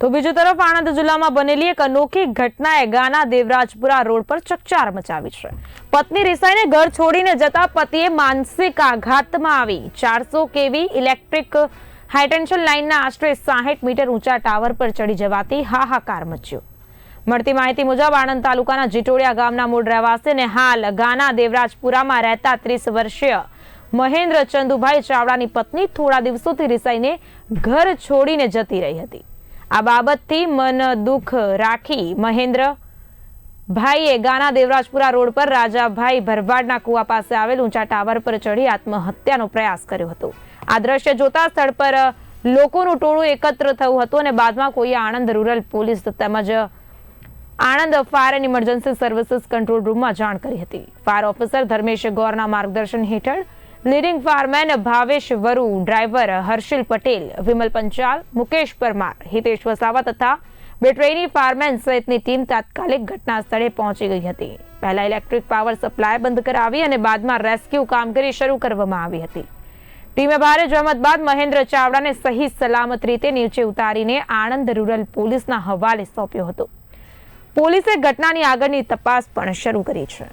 તો બીજી તરફ આણંદ જિલ્લામાં બનેલી એક અનોખી ઘટનાએ ગાના દેવરાજપુરા રોડ પર ચકચાર મચાવી છે. પત્ની રિસાઈને ઘર છોડીને જતા પતિએ માનસિક આઘાતમાં આવી. ચારસો કેવી ઇલેક્ટ્રિક હાઈટેન્શન લાઇનના આશરે સાહીઠ મીટર ઊંચા ટાવર પર ચડી જવાથી હાહાકાર મચ્યો. મળતી માહિતી મુજબ આણંદ તાલુકાના જીટોડિયા ગામના મૂળ રહેવાસી અને હાલ ગાના દેવરાજપુરામાં રહેતા ત્રીસ વર્ષીય મહેન્દ્ર ચંદુભાઈ ચાવડાની પત્ની થોડા દિવસોથી રિસાઈને ઘર છોડીને જતી રહી હતી. આ બાબતથી મન દુઃખ રાખી મહેન્દ્ર ભાઈએ ગાના દેવરાજપુરા રોડ પર રાજાભાઈ ભરવાડના કુવા પાસે આવેલ ઊંચા ટાવર પર ચડી આત્મહત્યાનો પ્રયાસ કર્યો હતો. આ દ્રશ્ય જોતા સ્થળ પર લોકોનું ટોળું એકત્ર થયું હતું અને બાદમાં કોઈએ આણંદ રૂરલ પોલીસ તેમજ Anand fire and emergency services control રૂમમાં જાણ કરી હતી. ફાયર ઓફિસર ધર્મેશ ગોરના માર્ગદર્શન હેઠળ leading fireman Bhavesh Varu driver Harshil Patel, Vimal Panchal, Mukesh Parmar, Hitesh Vasava તથા બે ટ્રેની ફારમેન સહિતની ટીમ તાત્કાલિક ઘટના સ્થળે પહોંચી ગઈ હતી. પહેલા ઇલેક્ટ્રિક પાવર સપ્લાય બંધ કરાવી અને બાદમાં રેસ્ક્યુ કામગીરી શરૂ કરવામાં આવી હતી. ટીમે ભારે જહેમત બાદ મહેન્દ્ર ચાવડાને સહી સલામત રીતે નીચે ઉતારીને આણંદ રૂરલ પોલીસના હવાલે સોંપ્યો હતો. પોલીસે ઘટનાની આગળની તપાસ પણ શરૂ કરી છે.